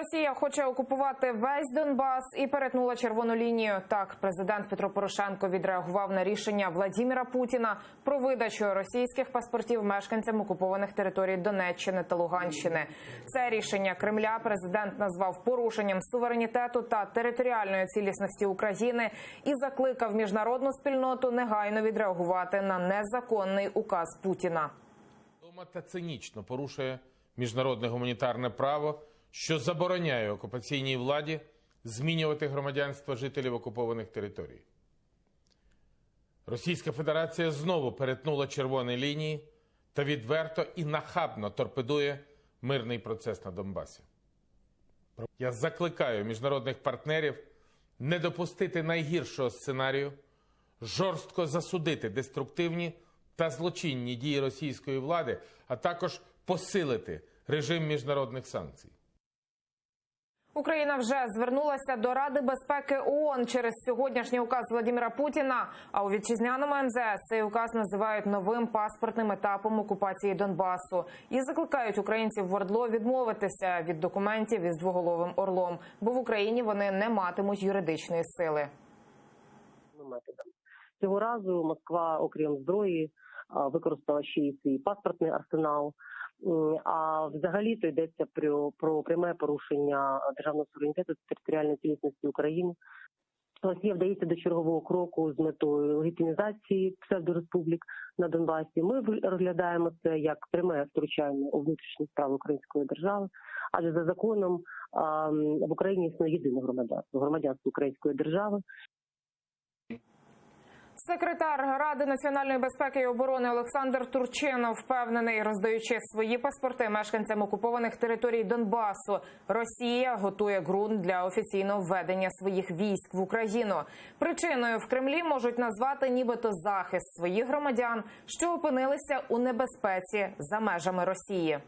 Росія хоче окупувати весь Донбас і перетнула червону лінію. Так, президент Петро Порошенко відреагував на рішення Владіміра Путіна про видачу російських паспортів мешканцям окупованих територій Донеччини та Луганщини. Це рішення Кремля президент назвав порушенням суверенітету та територіальної цілісності України і закликав міжнародну спільноту негайно відреагувати на незаконний указ Путіна. Дома та цинічно порушує міжнародне гуманітарне право, що забороняє окупаційній владі змінювати громадянство жителів окупованих територій. Російська Федерація знову перетнула червоні лінії та відверто і нахабно торпедує мирний процес на Донбасі. Я закликаю міжнародних партнерів не допустити найгіршого сценарію, жорстко засудити деструктивні та злочинні дії російської влади, а також посилити режим міжнародних санкцій. Україна вже звернулася до Ради безпеки ООН через сьогоднішній указ Владимира Путіна. А у вітчизняному МЗС цей указ називають новим паспортним етапом окупації Донбасу і закликають українців в ОРДЛО відмовитися від документів із двоголовим орлом, бо в Україні вони не матимуть юридичної сили. Цього разу Москва, окрім зброї, використала ще й свій паспортний арсенал. А взагалі то йдеться про, про пряме порушення державного суверенітету та територіальної цілісності України. Росія вдається до чергового кроку з метою легітимізації псевдореспублік на Донбасі. Ми розглядаємо це як пряме втручання у внутрішні справи української держави, адже за законом в Україні існує єдине громадянство громадянство української держави. Секретар Ради національної безпеки і оборони Олександр Турчинов впевнений, роздаючи свої паспорти мешканцям окупованих територій Донбасу. Росія готує ґрунт для офіційного введення своїх військ в Україну. Причиною в Кремлі можуть назвати нібито захист своїх громадян, що опинилися у небезпеці за межами Росії.